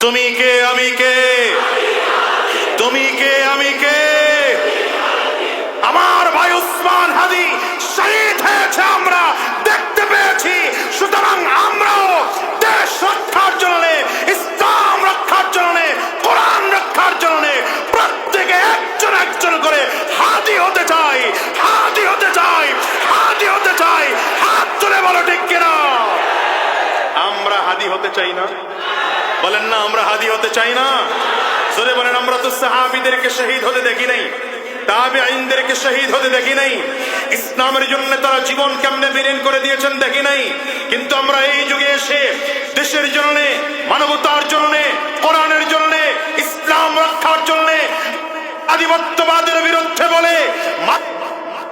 তুমি কে, আমি কে? তুমি কে, আমি কে? আমার ভাই উসমান হাদি শহীদ হয়েছে আমরা, দেখতে পেয়েছি। সুতরাং আমরাও দেশ রক্ষার জন্য ইসলাম রক্ষার জন্য কোরআন রক্ষার জন্য প্রত্যেকে একজন একজন করে হাদি হতে চাই, হাদি হতে চাই, হাদি হতে চাই। হাত তুলে বলো ঠিক কিনা? আমরা হাদি হতে চাই না। বলেন না, আমরা হাদি হতে চাই না। জোরে বলেন, আমরা তো সাহাবিদেরকে শহীদ হতে দেখি নাই। তাবে আইনদেরকে শহীদ হতে দেখি নাই। ইসলামের জন্য তারা জীবন কেমনে বিলীন করে দিয়েছেন দেখি নাই। কিন্তু আমরা এই যুগে এসে দেশের জন্য, মানবতার জন্য, কোরআনের জন্য, ইসলাম রক্ষার জন্য আধিপত্যবাদের বিরুদ্ধে বলে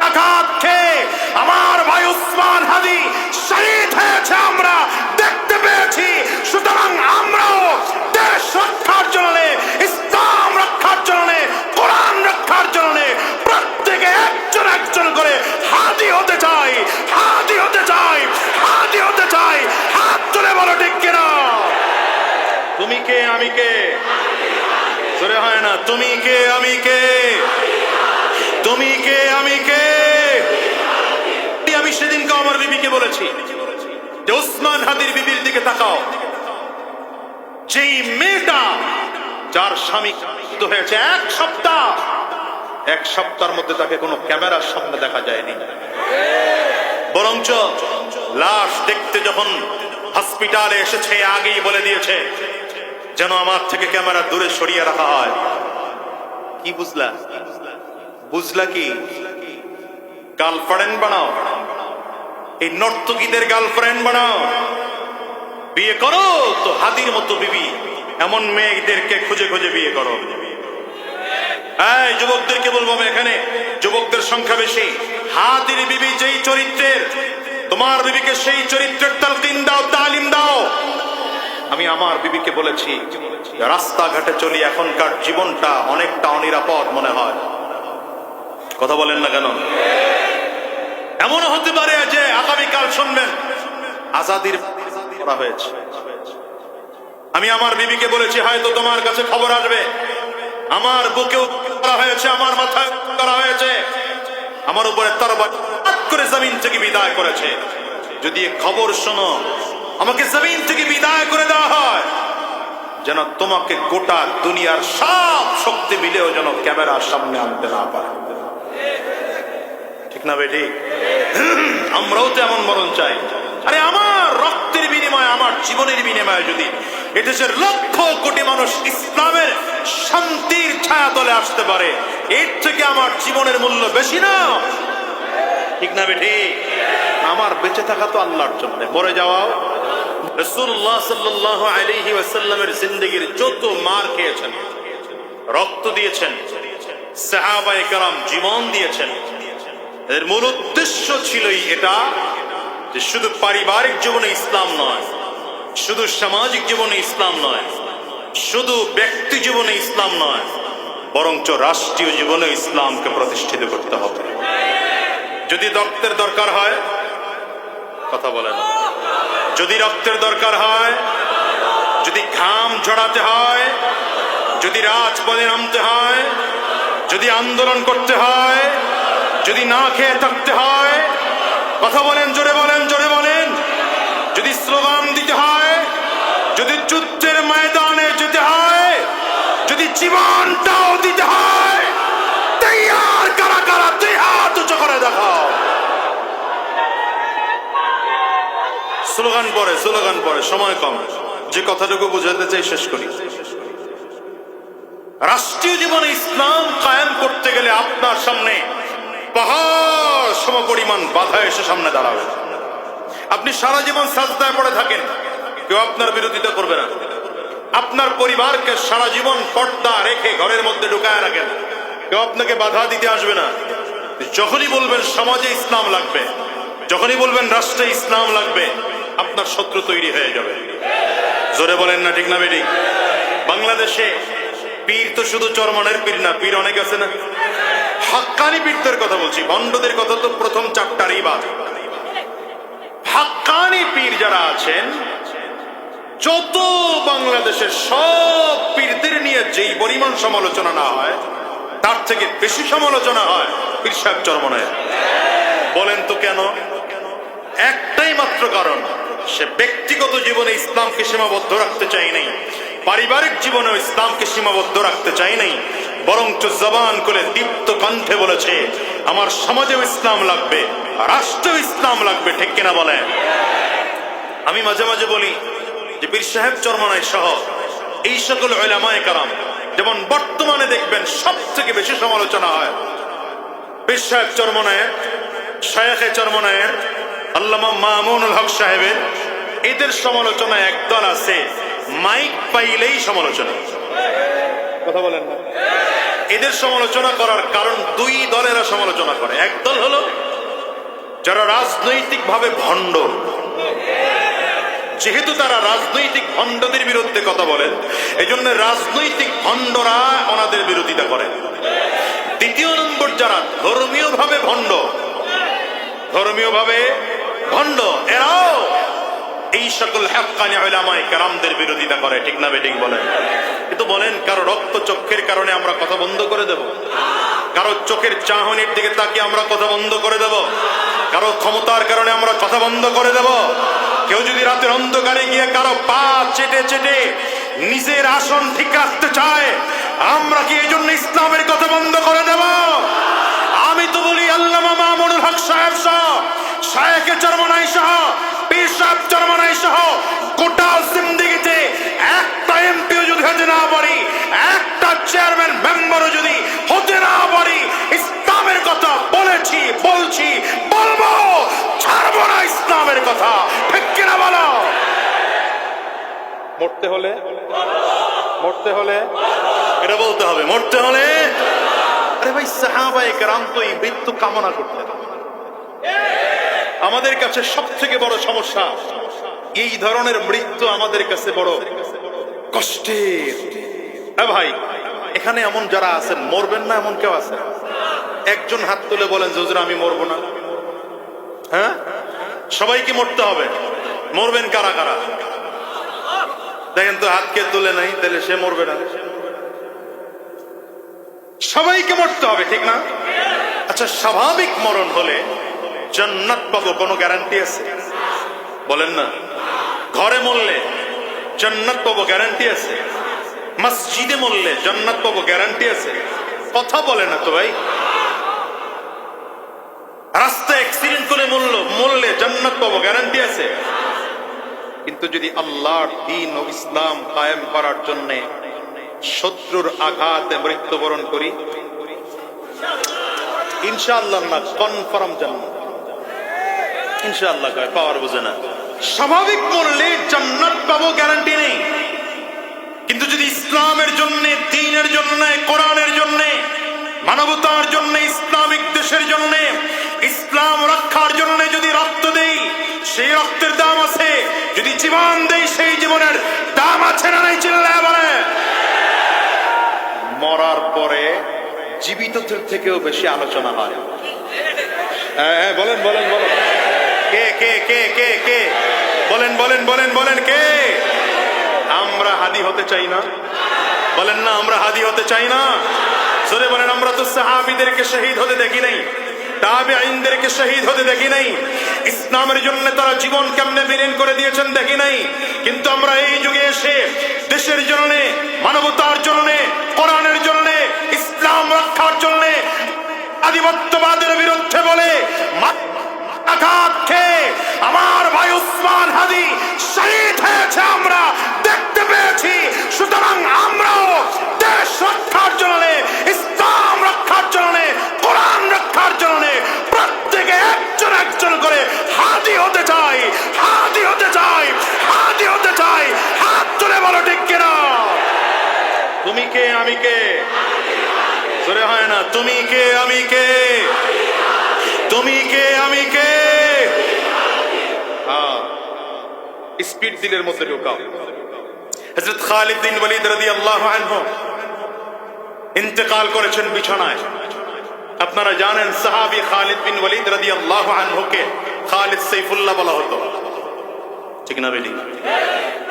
আঘাত খেয়ে আমার ভাই উসমান হাদি শহীদ হয়েছে জোরে হয় না, তুমি কে, আমি কে? তুমি কে, আমি কে? আমি সেদিনকে আমার বিবিকে বলেছি, যে ওসমান হাদির বিবির দিকে তাকাও। যেই মেয়েটা যার স্বামী হয়েছে এক সপ্তাহ, এক সপ্তাহের মধ্যে তাকে কোনো ক্যামেরার সামনে দেখা যায়নি। বরঞ্চ লাশ দেখতে যখন হসপিটালে এসেছে, আগেই বলে দিয়েছে যেন আমার থেকে ক্যামেরা দূরে সরিয়ে রাখা হয়। কি বুঝলা? বুঝলা কি? গার্লফ্রেন্ড বানাও। এই নর্তকীদের গার্লফ্রেন্ড বানাও। বিয়ে করো তো হাতির মতো বিবি। এমন মেয়েদেরকে খুঁজে খুঁজে বিয়ে করো। এই, যুবকদেরকে বলব এখানে, যুবকদের সংখ্যা বেশি। হাতির বিবি যেই চরিত্রের, তোমার বিবিকে সেই চরিত্রের তালকিন দাও, তালিম দাও। আমি আমার বিবিকে বলেছি, রাস্তাঘাটে চলি, এখনকার জীবনটা অনেকটা অনিরাপদ মনে হয়। কথা বলেন না কেন? এমনও হতে পারে যে আগামীকাল শুনবেন, আজাদির করা হয়েছে। আমি আমার বিবিকে বলেছি, হয়তো তোমার কাছে খবর আসবে। আমার বুকেও করা হয়েছে, আমার মাথায় করা হয়েছে। আমার উপরে তরবার করে জমিন থেকে বিদায় করেছে। যদি খবর শোনো আমাকে জমিন থেকে বিদায় করে দেওয়া হয়। যেন তোমাকে গোটা দুনিয়ার সব শক্তি মিলেও যেন ক্যামেরার সামনে আনতে না পারে। ঠিক না বেটি? আমরাও তো এমন মরণ চাই। আরে আমার রক্তের বিনিময়ে, আমার জীবনের বিনিময়ে যদি এদেশের লক্ষ কোটি মানুষ ইসলামের শান্তির ছায়া তলে আসতে পারে, এর থেকে আমার জীবনের মূল্য বেশি না। ঠিক না বেটি? আমার বেঁচে থাকা তো আল্লাহর জন্য। মরে যাওয়াও রসুল্লাহ সাল্লাহ আলহি ওয়াসাল্লামের জিন্দগির যত মার খেয়েছেন, রক্ত দিয়েছেন কালাম জীবন দিয়েছেন, এর মূল উদ্দেশ্য ছিলই এটা যে শুধু পারিবারিক জীবনে ইসলাম নয়, শুধু সামাজিক জীবনে ইসলাম নয়, শুধু ব্যক্তি জীবনে ইসলাম নয়, বরঞ্চ রাষ্ট্রীয় জীবনে ইসলামকে প্রতিষ্ঠিত করতে হবে। যদি রক্তের দরকার হয় কথা বলে না। যদি রক্তের দরকার হয়, যদি ঘাম ঝরাতে হয়, যদি রাজপথে নামতে হয়, যদি আন্দোলন করতে হয়, যদি না খেয়ে থাকতে হয়, কথা বলেন, জোরে বলেন জোরে বলেন। যদি স্লোগান দিতে হয়, যদি যুদ্ধের ময়দানে যেতে হয়, যদি জীবনটাও দিতে হয়, তৈয়ার, কারা কারা তুই হাত উঁচু করে দেখাও। স্লোগান পরে স্লোগান পরে সময় কম। যে কথাটুকু বুঝাতে চাই শেষ করি। রাষ্ট্রীয় জীবনে ইসলাম কায়েম করতে গেলে আপনার সামনে পাহাড় সম পরিমাণ বাধা এসে সামনে দাঁড়াবে। আপনি সারা জীবন সাজদায় পড়ে থাকেন, কেউ আপনার বিরোধিতা করবে না। আপনার পরিবারকে সারা জীবন পর্দা রেখে ঘরের মধ্যে ঢুকায় রাখেন। কেউ আপনাকে বাধা দিতে আসবে না। যখনই বলবেন সমাজে ইসলাম লাগবে, যখনই বলবেন রাষ্ট্রে ইসলাম লাগবে আপনার শত্রু তৈরি হয়ে যাবে। জোরে বলেন না, ঠিক না, বেটি? বাংলাদেশে পীর তো শুধু চরমনের পীর না, পীর অনেক আছে না? হাক্কানি পীরদের কথা বলছি, ভণ্ডদের কথা তো প্রথম চারটারই বাদ। হাক্কানি পীর যারা আছেন, যত বাংলাদেশের সব পীরদের নিয়ে যেই পরিমাণ সমালোচনা না হয়, তার থেকে বেশি সমালোচনা হয় পীর সাহেব চরমনায় বলেন তো কেন? একটাই মাত্র কারণ সে ব্যক্তিগত জীবনে ইসলামকে সীমাবদ্ধ রাখতে চাই নাই। পারিবারিক জীবনে ইসলামকে সীমাবদ্ধ রাখতে চাই নাই। বরঞ্চ জবান করে দীপ্ত কণ্ঠে বলেছে, আমার সমাজেও ইসলাম লাগবে রাষ্ট্র ইসলাম লাগবে, ঠিক কিনা বলেন? আমি মাঝে মাঝে বলি যে পীর সাহেব চরমনাই সহ, এই সকল ওলামায় কারাম যেমন বর্তমানে দেখবেন সব থেকে বেশি সমালোচনা হয়। পীর সাহেব চরমনায়ের শায়েখে চরমনায়ের আল্লামা মামুনুল হক সাহেবের এদের সমালোচনা একদল আছে। মাইক পাইলেই সমালোচনা। কথা বলেন না। এদের সমালোচনা করার কারণ দুই দলেরা সমালোচনা করে। একদল হলো যারা রাজনৈতিকভাবে ভণ্ড। যেহেতু তারা রাজনৈতিক ভণ্ডদের বিরুদ্ধে কথা বলেন এই জন্য রাজনৈতিক ভণ্ডরা ওনাদের বিরোধিতা করেন দ্বিতীয় নম্বর যারা ধর্মীয় ভাবে ভণ্ড ধর্মীয় ভাবে ভণ্ড, এরাও। এই সকল হ্যাকানি ওলামায়ে কেরামদের বিরোধিতা করে, ঠিক না বেঠিক বলেন। কিন্তু বলেন, কারও রক্ত চক্ষের কারণে আমরা কথা বন্ধ করে দেব? কারও চোখের চাহনির দিকে তাকিয়ে আমরা কথা বন্ধ করে দেব? কারও ক্ষমতার কারণে আমরা কথা বন্ধ করে দেব? কেউ যদি রাতের অন্ধকারে গিয়ে কারও পা চেটে চেটে নিজের আসন ঠিক রাখতে চায়, আমরা কি এই জন্য ইসলামের কথা বন্ধ করে দেব? আমি তো বলি, আল্লামা মামুনুল হক সাহেব সহ চরমনাই সহ পীর সাহেব চরমনাই সহ, গোটা একটা এমপিও যদি হতে না পারি, একটা চেয়ারম্যান মেম্বারও যদি হতে না পারি, ইসলামের কথা বলেছি, বলছি, বলব, ছাড়বো না ইসলামের কথা। ঠিক কিনা বলো? মরতে হলে মরতে হলে, এটা বলতে হবে, মরতে হলে মৃত্যু কামনা করতেন আমাদের কাছে সব থেকে বড় সমস্যা, এই ধরনের মৃত্যু আমাদের কাছে বড় কষ্টের। ভাই, এখানে এমন যারা আছেন, মরবেন না এমন কেউ আছে? একজন হাত তুলে বলেন, যে আমি মরবো না। হ্যাঁ? সবাইকে মরতে হবে। মরবেন কারা কারা? দেখেন তো হাতকে তুলে নাই, তাহলে সে মরবে না। সবাইকে মরতে হবে, ঠিক না? আচ্ছা স্বাভাবিক মরণ হলে জান্নাত পাবো, কোনো গ্যারান্টি আছে? বলেন না। ঘরে মরলে জান্নাত পাবো গ্যারান্টি আছে? মসজিদে মরলে জান্নাত পাবো গ্যারান্টি আছে? কথা বলে না তো ভাই। রাস্তায় অ্যাক্সিডেন্ট করে মরল, মরলে জান্নাত পাবো গ্যারান্টি আছে? কিন্তু যদি আল্লাহর দিন ও ইসলাম কায়েম করার জন্য শত্রুর আঘাতে মৃত্যুবরণ করি। জন্য মানবতার জন্য, ইসলামিক দেশের জন্য, ইসলাম রক্ষার জন্য যদি রক্ত দেই, সেই রক্তের দাম আছে। যদি জীবন দেই, সেই জীবনের দাম আছে না নাই, চিল্লায় বলে মরার পরে জীবিতদের থেকেও বেশি আলোচনা হয়। হ্যাঁ হ্যাঁ, বলেন বলেন বলেন। কে কে কে কে কে? বলেন বলেন বলেন বলেন কে? আমরা হাদি হতে চাই না। বলেন না আমরা হাদি হতে চাই না। জোরে বলেন আমরা তো সাহাবিদেরকে শহীদ হতে দেখি নাই। তাবে আইনদেরকে শহীদ হতে দেখি নাই। ইসলামের জন্য তারা জীবন কেমনে বিলীন করে দিয়েছেন দেখি নাই। কিন্তু আমরা এই যুগে এসে দেশের জন্য মানবতার জন্য আমার ভাই উসমান হাদি শহীদ হয়েছে আমরা, দেখতে পেয়েছি। সুতরাং আমরাও দেশ রক্ষার জন্য ইসলাম রক্ষার জন্য কোরআন রক্ষার জন্য প্রত্যেকে একজন একজন করে হাদি হতে চাই, হাদি হতে চাই, হাদি হতে চাই। হাত তুলে বলো, ঠিক কিনা? তুমি কে, আমি কে? হয় না, তুমি কে, আমি কে? তুমি কে, আমি কে? স্পিড দিলের মধ্যে ঢুকাও। হযরত খালিদ বিন ওয়ালিদ রাদিয়াল্লাহু আনহু ইন্তেকাল করেছেন বিছানায়। আপনারা জানেন সাহাবী খালিদ বিন ওয়ালিদ রাদিয়াল্লাহু আনহুকে খালিদ সাইফুল্লাহ বলা হতো। ঠিক না বেটি?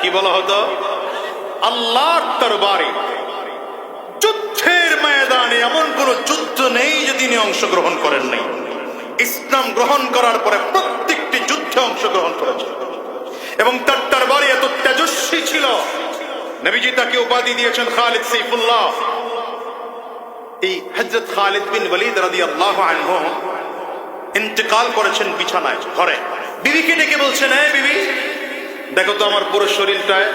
কি বলা হতো? আল্লাহর তরবারে যুদ্ধের ময়দানে এমন কোন যুদ্ধ নেই যে তিনি অংশগ্রহণ করেন নাই। ইসলাম গ্রহণ করার পরে প্রত্যেকটি যুদ্ধে অংশগ্রহণ করেছেন। এবং তার তরবারি এত তেজস্বী ছিল। নবীজি তাকে উপাধি দিয়েছেন খালিদ সাইফুল্লাহ। এই হজরত খালিদ বিন ওয়ালিদ রাদিয়াল্লাহু আনহু ইন্তেকাল করেছেন বিছানায়, ঘরে। বিবিকে ডেকে বলছেন হ্যাঁ বিবি, দেখো তো আমার পুরো শরীরটায়,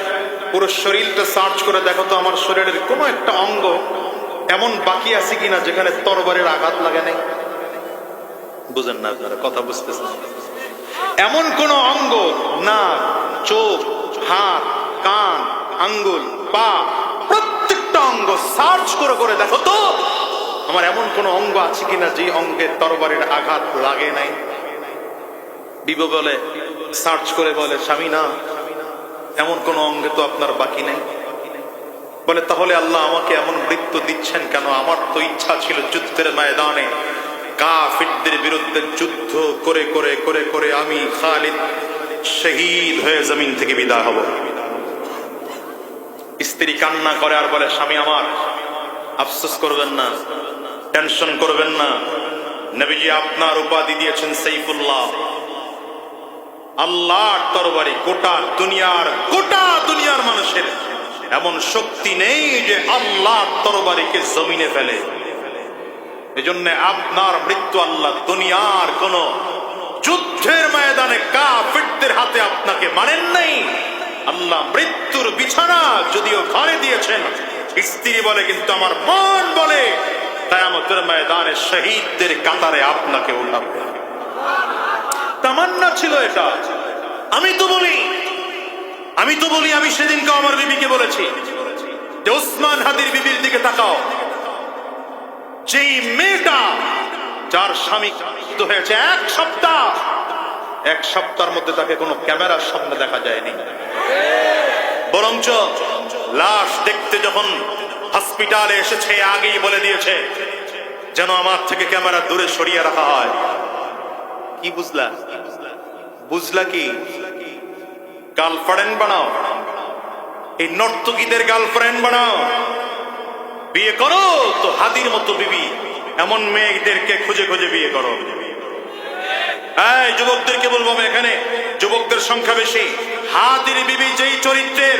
পুরো শরীরটা সার্চ করে দেখো তো আমার শরীরের কোনো একটা অঙ্গ এমন বাকি আছে কিনা যেখানে তরবারের আঘাত লাগে নাই? বুঝেন না আপনারা, কথা বুঝতেছেন। এমন কোন অঙ্গ না চোখ, হাত, কান, আঙ্গুল, পা, প্রত্যেকটা অঙ্গ সার্চ করে করে দেখো তো। আমার এমন কোন অঙ্গ আছে কিনা যে অঙ্গে তরবারের আঘাত লাগে নাই? বিব বলে, সার্চ করে বলে, স্বামী, না, এমন কোন অঙ্গে তো আপনার বাকি নেই? বলে, তাহলে আল্লাহ আমাকে এমন মৃত্যু দিচ্ছেন কেন? আমার তো ইচ্ছা ছিল যুদ্ধের ময়দানে কাফিরদের বিরুদ্ধে যুদ্ধ করে করে করে করে আমি খালিদ শহীদ হয়ে জমিন থেকে বিদায় হব। স্ত্রী কান্না করে আর বলে, স্বামী আমার, আফসোস করবেন না, টেনশন করবেন না। নবীজি আপনার উপাধি দিয়েছেন সাইফুল্লাহ। আল্লাহর তরবারি গোটা দুনিয়ার গোটা দুনিয়ার মানুষের। এমন শক্তি নেই যে আল্লাহর তরবারিকে জমিনে ফেলে। এজন্য আপনার মৃত্যু আল্লাহ দুনিয়ার কোন যুদ্ধের ময়দানে কাফিরদের হাতে আপনাকে মানেন নাই। আল্লাহ মৃত্যুর বিছানা যদিও ঘরে দিয়েছেন, স্ত্রী বলে কিন্তু আমার মন বলে ময়দানে শহীদদের কাতারে আপনাকে উঠাবে। তামান্না ছিল এটা। আমি তো বলি, আমি তো বলি, আমি সেদিনকে আমার বিবিকে বলেছি যে ওসমান হাদির বিবির দিকে তাকাও। যেই মেয়েটা, যার স্বামী হয়েছে এক সপ্তাহ, এক সপ্তাহের মধ্যে তাকে কোনো ক্যামেরার সামনে দেখা যায়নি। বরঞ্চ লাশ দেখতে যখন হসপিটালে এসেছে, আগেই বলে দিয়েছে, যেন আমার থেকে ক্যামেরা দূরে সরিয়ে রাখা হয়। কি বুঝলা? বুঝলা কি? গার্লফ্রেন্ড বানাও। এই নর্তকীদের গার্লফ্রেন্ড বানাও। বিয়ে করো তো হাদির মতো বিবি। এমন মেয়েদেরকে খুঁজে খুঁজে বিয়ে করো। এই, যুবকদেরকে বলব আমি এখানে, যুবকদের সংখ্যা বেশি। হাদির বিবি যেই চরিত্রের,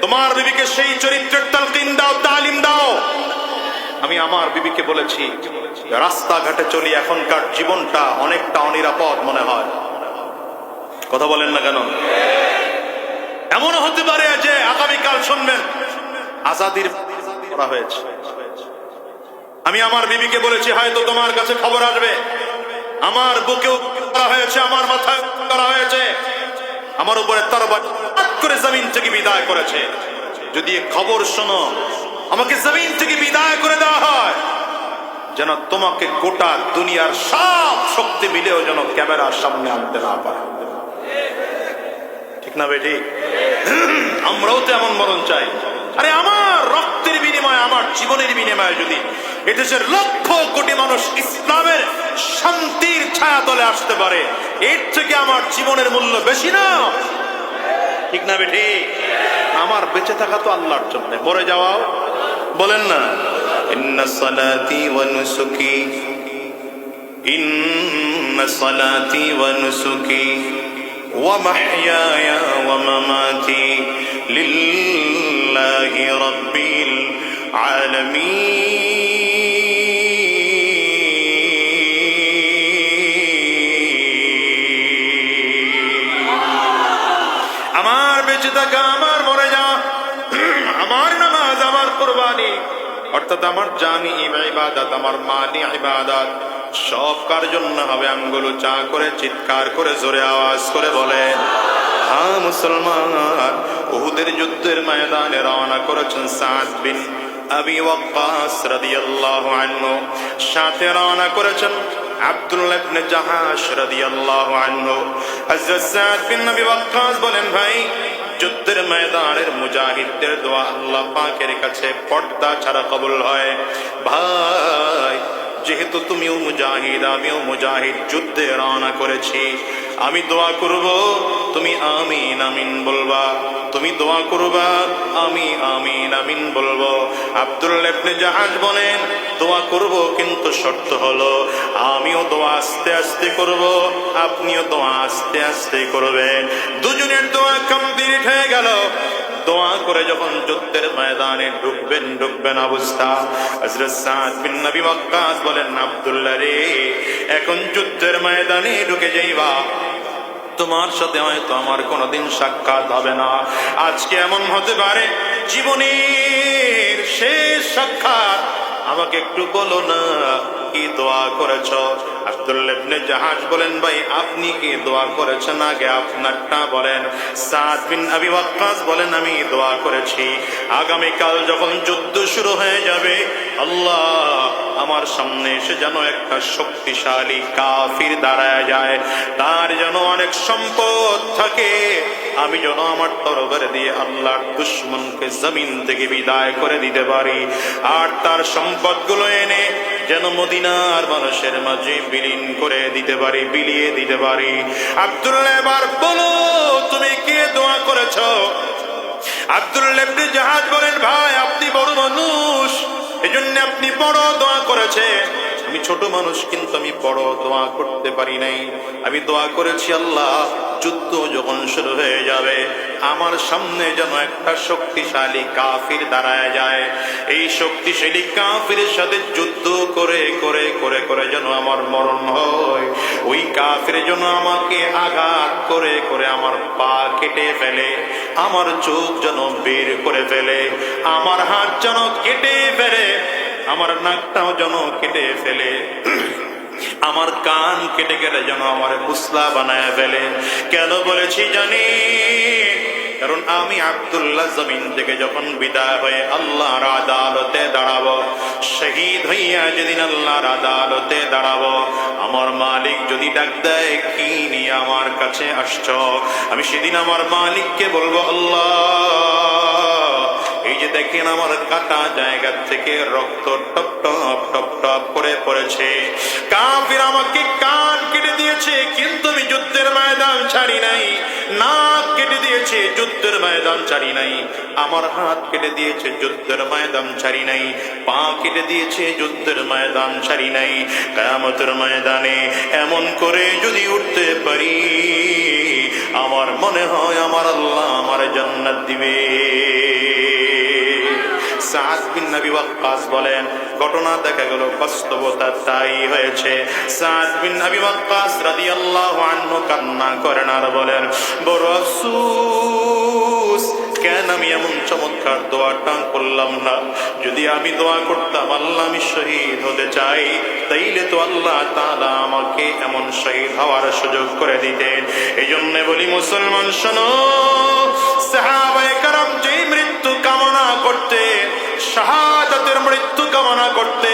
তোমার বিবিকে সেই চরিত্রের তালকিন দাও, তালিম দাও। আমি আমার বিবিকে বলেছি, রাস্তাঘাটে চলি, এখনকার জীবনটা অনেকটা অনিরাপদ মনে হয়। কথা বলেন না কেন? এমনও হতে পারে যে আগামীকাল শুনবেন, আজাদির করা হয়েছে। আমি আমার বিবিকে বলেছি, হয়তো তোমার কাছে খবর আসবে। আমার বুকেও করা হয়েছে, আমার মাথায় করা হয়েছে। আমার উপরে তরবার করে জমিন থেকে বিদায় করেছে। যদি খবর শোনো, আমাকে জমিন থেকে বিদায় করে দেওয়া হয়। যেন তোমাকে গোটা দুনিয়ার সব শক্তি মিলেও যেন ক্যামেরার সামনে আনতে না পারে। ঠিক না বেটি? আমরাও তো এমন মরণ চাই। আরে আমার বিনিময়ে, আমার জীবনের বিনিময়ে যদি এদেশের লক্ষ কোটি মানুষ ইসলামের শান্তির ছায়া তলে আসতে পারে, এর থেকে আমার জীবনের মূল্য বেশি না। ঠিক না বেঠি? আমার বেঁচে থাকা তো আল্লাহর জন্য। মরে যাওয়াও বলেন না। ইন্না সালাতি ওয়া নুসুকি, ইন্না সালাতি ওয়া নুসুকি, ওয়া মাহইয়ায়া ওয়া العالمين আমার বেঁচে থাকা আমার মরে যাওয়া আমার নামাজ আমার কোরবানি অর্থাৎ আমার জানি ইবাদত আমার মানি ইবাদত সব কার জন্য হবে আঙ্গুল চা করে চিৎকার করে জোরে আওয়াজ করে বলে হ্যাঁ মুসলমান উহুদের যুদ্ধের ময়দানে রওনা করেছেন সাদ বিন আবি ওয়াক্কাস রাদিয়াল্লাহু আনহু। সাথে রওনা করেছেন আব্দুল্লাহ ইবনে জাহাশ রাদিয়াল্লাহু আনহু। হযরত বিন আবি ওয়াক্কাস বলেন, ভাই, যুদ্ধের ময়দানের মুজাহিদদের দোয়া আল্লাহ পাকের কাছে পর্দা ছাড়া কবুল হয়। ভাই, যেহেতু তুমিও মুজাহিদ, আমিও মুজাহিদ, যুদ্ধে রওনা করেছি। আমি দোয়া করব, তুমি আমি আমিন বলবা। তুমি দোয়া করবা, আমি আমিন আমিন বলব। আব্দুল জাহাজ বলেন, দোয়া করব কিন্তু শর্ত হলো, আমিও দোয়া আস্তে আস্তে করব, আপনিও দোয়া আস্তে আস্তে করবেন। দুজনের দোয়া কমপ্লিট হয়ে গেল। দোয়া করে যখন যুদ্ধের ময়দানে ঢুকবেন ঢুকবেন অবস্থা। হযরত সাদ বিন ওয়াক্কাস বলেন, আব্দুল্লাহ রে, এখন যুদ্ধের ময়দানে ঢুকে যাইবা। তোমার সাথে হয়তো আমার কোনোদিন সাক্ষাৎ হবে না। আজকে এমন হতে পারে, জীবনের শেষ সাক্ষাৎ। আমাকে একটু বলো না, কি দোয়া করেছ? জাহাজ বলেন, ভাই, আপনি কি দোয়া করেছেন আগে বলেন? বলেন, আমি দোয়া করেছি। আগামী কাল যখন যুদ্ধ শুরু হয়ে যাবে, আল্লাহ আমার সামনে এসে যেন একটা শক্তিশালী কাফির দাঁড়ায় যায়। তার যেন অনেক সম্পদ থাকে। আমি যেন আমার তরবার দিয়ে আল্লাহর দুশ্মনকে জমিন থেকে বিদায় করে দিতে পারি। আর তার সম্পদগুলো এনে যেন মদিনার মানুষের মাঝে বিলীন করে দিতে পারি, বিলিয়ে দিতে পারি। আব্দুল্লাহ এবার বলো, তুমি কে দোয়া করেছ? আব্দুল্লাহ জাহাজ বলেন, ভাই, আপনি বড় মানুষ। এজন্য আপনি বড় দোয়া করেছে আমি ছোট মানুষ, কিন্তু আমি বড়, দোয়া করতে পারি নাই। আমি দোয়া করেছি, আল্লাহ, যুদ্ধ যখন শুরু হয়ে যাবে, আমার সামনে যেন একটা শক্তিশালী কাফির দাঁড়ায় যায়। এই শক্তিশালী কাফিরের সাথে যুদ্ধ করে করে করে করে যেন আমার মরণ হয়। ওই কাফির যেন আমাকে আঘাত করে করে আমার পা কেটে ফেলে, আমার চোখ যেন বের করে ফেলে, আমার হাত যেন কেটে ফেলে আমার নাকটাও যেন কেটে ফেলে। আমার কান কেটে কেটে যেন আমার মুসলা বানায় ফেলে। কেন বলেছি জানি? কারণ আমি আব্দুল্লাহ জমিন থেকে যখন বিদায় হয়ে আল্লাহর আদালতে দাঁড়াবো, শহীদ হইয়া যেদিন আল্লাহর আদালতে দাঁড়াবো, আমার মালিক যদি ডাক দেয়, কি নিয়ে আমার কাছে আসছ? আমি সেদিন আমার মালিককে বলব, আল্লাহ এই যে দেখেন আমার কাটা জায়গা থেকে রক্ত টপ টপ টপ টপ করে পড়েছে। কাফির আমাকে কান কেটে দিয়েছে, কিন্তু আমি যুদ্ধের ময়দান ছাড়ি নাই। নাক কেটে দিয়েছে, যুদ্ধের ময়দান ছাড়ি নাই। আমার হাত কেটে দিয়েছে, যুদ্ধের ময়দান ছাড়ি নাই। পা কেটে দিয়েছে, যুদ্ধের ময়দান ছাড়ি নাই। কায়ামতের ময়দানে এমন করে যদি উঠতে পারি, আমার মনে হয় আমার আল্লাহ আমার জান্নাত দিবে। সাদ বিন নবী ওয়াক্কাস বলেন, ঘটনা দেখা গেল, বাস্তবতা তাই হয়েছে। সাদ বিন নবী ওয়াক্কাস রাদিয়াল্লাহু আনহু কান্না করেন আর বলেন, বড় আফসোস, কেন আমি এমন চমৎকার দোয়াটা করলাম না? যদি আমি দোয়া করতাম, আল্লাহ আমি শহীদ হতে চাই। তাইলে তো আল্লাহ তাআলা আমাকে এমন শহীদ হওয়ার সুযোগ করে দিতেন। এই জন্য বলি, মুসলমান শোনো সাহাবায়ে কারাম যেই মৃত্যু কামনা করতে, শাহাদাতের মৃত্যু কামনা করতে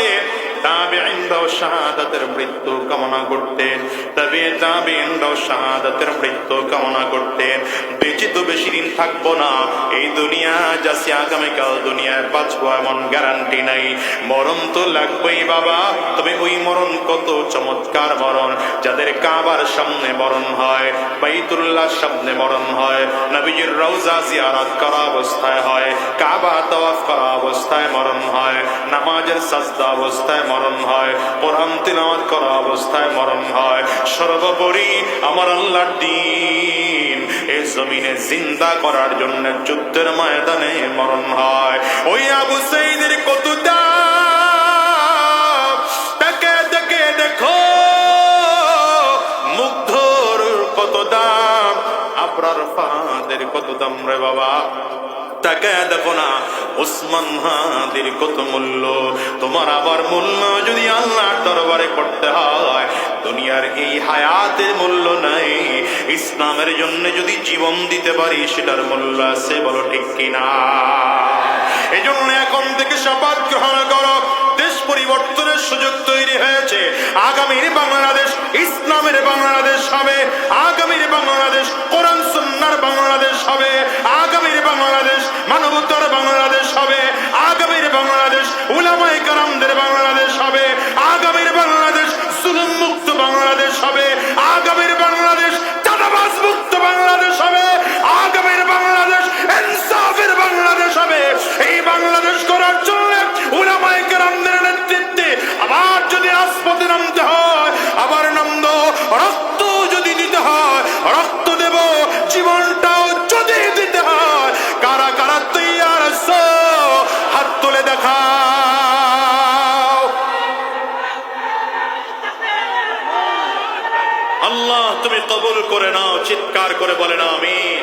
তাবেঈনরাও শাহাদাতের মৃত্যু কামনা করতেন, তবে তাবেঈনরাও শাহাদাতের মৃত্যু কামনা করতেন। বেঁচে তো বেশি দিন থাকব না। এই দুনিয়া যাচ্ছে আগামীকাল দুনিয়ার বাঁচবো এমন গ্যারান্টি নাই। মরণ তো লাগবেই বাবা, তবে ওই মরণ কত চমৎকার মরণ, যাদের কাবার সামনে মরণ হয়, বাইতুল্লাহর সামনে মরণ হয়, নবীজির রওজা জিয়ারত করা অবস্থায় হয়, কাবা তাওয়াফ করা অবস্থায় মরণ হয়, নামাজের সাজদা অবস্থায় মরণ হয়, কোরআন তিলাওয়াত করা অবস্থায় মরণ হয়। সর্বোপরি আমার আল্লাহর দিন, এই জমিনে জিন্দা করার জন্য যুদ্ধের ময়দানে মরণ হয়। ওই আবু সেইদের কত তাকে দেখে দেখো, মুগ্ধর কত দাম আপনার ফাঁদের কত দাম রে বাবা। তাকে দেখো না। ওসমান হাদির কত মূল্য। তোমার আবার মূল্য যদি আল্লাহর দরবারে করতে হয়, দুনিয়ার এই হায়াতের মূল্য নাই। ইসলামের জন্য যদি জীবন দিতে পারি, সেটার মূল্য আছে বলো ঠিক কিনা? এই জন্য এখন থেকে শপথ গ্রহণ করো। পরিবর্তনের সুযোগ তৈরি হয়েছে। আগামীর বাংলাদেশ ইসলামের বাংলাদেশ হবে। আগামীর বাংলাদেশ কোরআন, সুন্নার বাংলাদেশ হবে। আগামীর বাংলাদেশ মানবতার বাংলাদেশ হবে। আগামীর বাংলাদেশ উলামায়ে কারামদের বাংলাদেশ হবে। আগামীর বাংলাদেশ জুলুম মুক্ত বাংলাদেশ হবে। আগামীর বাংলাদেশ রাজপথে নামতে হয়, আবার নামদ রক্ত যদি দিতে হয়, রক্ত দেব, জীবনটাও যদি দিতে হয়, কারা কারা তৈয়ার? হাত তুলে দেখাও আল্লাহ, তুমি কবুল করে নাও, চিৎকার করে বলে না আমিন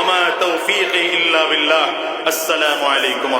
ওমা তৌফিক বিল্লাহ আসসালামু আলাইকুম